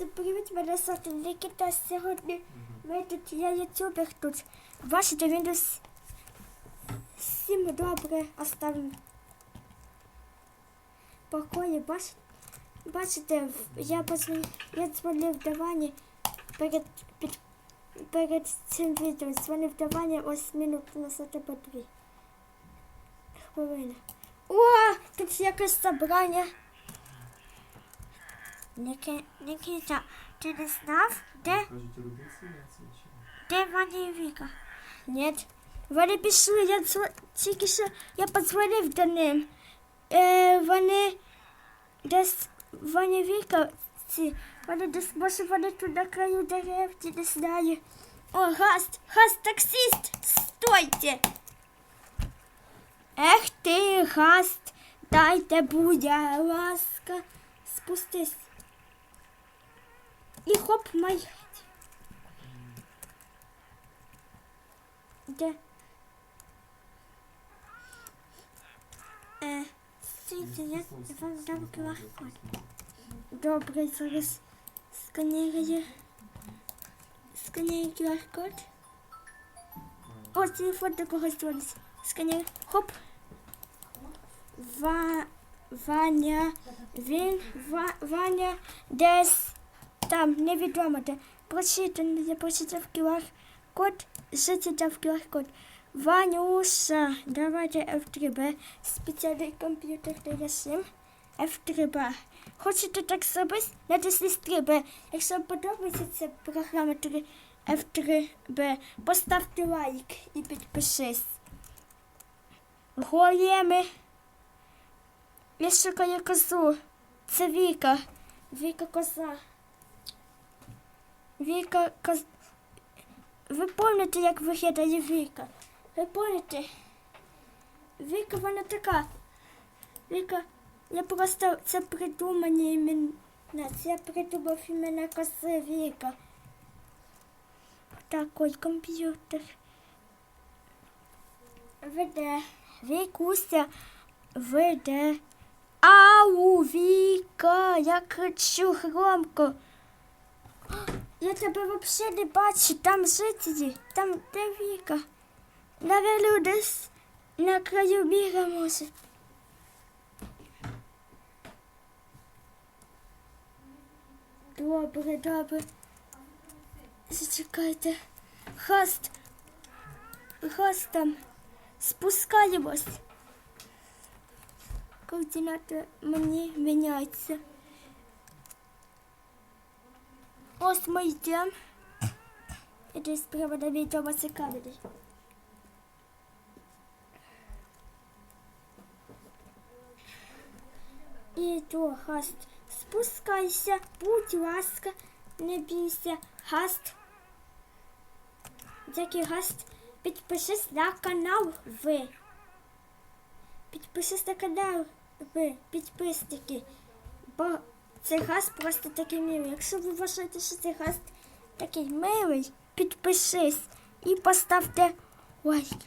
Всім привіт, мене звати Нікіта. Сьогодні ми тут, я ютубер тут. Бачите, десь всім добре оставив покої. Бач, бачите, я позвонив, я дзвонив Давані перед, під, перед цим відео. Дзвонив Давані ось минут назад або дві хвилини. О, тут якесь собрання. Ники- Нікіта, ти не знав, де, де Ваня і Віка? Ні. Вони пішли, я дзвон- тільки що я подзвонив до ним. Е, вони десь Ваня Віка, ці, вони десь, може вони тут на краю дерев, не знаю. О, гаст, гаст, таксист, стойте! Ех ти, гаст, дайте, будь ласка, спустись. І хоп, май. Де? Е, стійте, я вам дам QR-код. Добре, зараз сканірую. Сканірую QR-код. О, телефон до когось дзвонить. Сканірую. Хоп. Ва... Ваня. Він. Ва... Ваня десь там невідомо де. Прочитано, я прочитав QR-код, дав QR-код. Ванюша, давайте F3B, спеціальний комп'ютер для 7. F3B. Хочете так зробити? Натисніть 3B. Якщо подобається ця програма 3 F3B, поставте лайк і підпишись. Голєми. Я шукаю козу. Це Віка. Віка коза. Віка коз... Ви пам'ятаєте, як виглядає Віка? Ви пам'ятаєте? Віка вона така. Віка, я просто це придумані імена. Це я придумав імена кози Віка. Такий комп'ютер. Веде. Вікуся веде. Ау, Віка, я кричу громко. Я тебе вообще не бачу, там жителі, там де Віка. Наверно, десь на краю міра може. Добре, добре. Зачекайте. Хаст. Хаст там. Спускаємось. Координати мені міняються. Ось ми йдемо. Іди справа на відео цікавити. І то гаст. Спускайся, будь ласка, не бійся, гаст. Дякую, гаст. Підпишись на канал ви. Підпишись на канал ви, підписники. Бо цей газ просто такий милий. Якщо ви вважаєте, що цей газ такий милий, підпишись і поставте лайк.